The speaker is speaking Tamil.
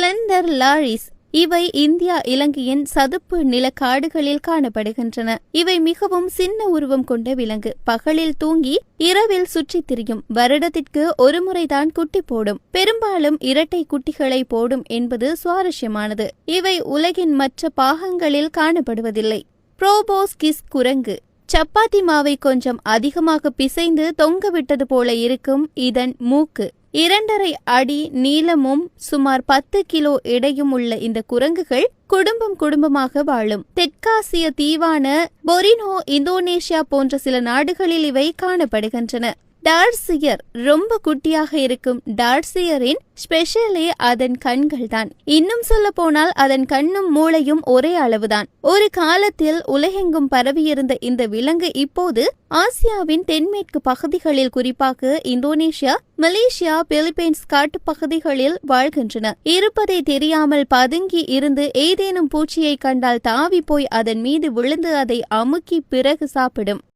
Slender loris. இவை இந்தியா இலங்கையின் சதுப்பு நிலக்காடுகளில் காணப்படுகின்றன. இவை மிகவும் சின்ன உருவம் கொண்ட விலங்கு. பகலில் தூங்கி இரவில் சுற்றித் திரியும். வருடத்திற்கு ஒருமுறைதான் குட்டி போடும். பெரும்பாலும் இரட்டை குட்டிகளை போடும் என்பது சுவாரஸ்யமானது. இவை உலகின் மற்ற பாகங்களில் காணப்படுவதில்லை. புரோபோஸ்கிஸ் குரங்கு. சப்பாத்தி மாவை கொஞ்சம் அதிகமாக பிசைந்து தொங்கவிட்டது போல இருக்கும் இதன் மூக்கு. இரண்டரை அடி நீளமும் சுமார் பத்து கிலோ எடையும் உள்ள இந்த குரங்குகள் குடும்பம் குடும்பமாக வாழும். தெற்காசிய தீவான பொரினோ இந்தோனேஷியா போன்ற சில நாடுகளில் இவை காணப்படுகின்றன. டார்சியர் ரொம்ப குட்டியாக இருக்கும் டார்சியரின் ஸ்பெஷலே அதன் கண்கள் தான் இன்னும் சொல்ல போனால் அதன் கண்ணும் மூளையும் ஒரே அளவுதான். ஒரு காலத்தில் உலகெங்கும் பரவியிருந்த இந்த விலங்கு இப்போது ஆசியாவின் தென்மேற்கு பகுதிகளில் குறிப்பாக இந்தோனேஷியா மலேசியா பிலிப்பைன்ஸ் காட்டு பகுதிகளில் வாழ்கின்றன. இருப்பதை தெரியாமல் பதுங்கி இருந்து ஏதேனும் பூச்சியை கண்டால் தாவி போய் அதன் மீது விழுந்து அதை அமுக்கி பிறகு சாப்பிடும்.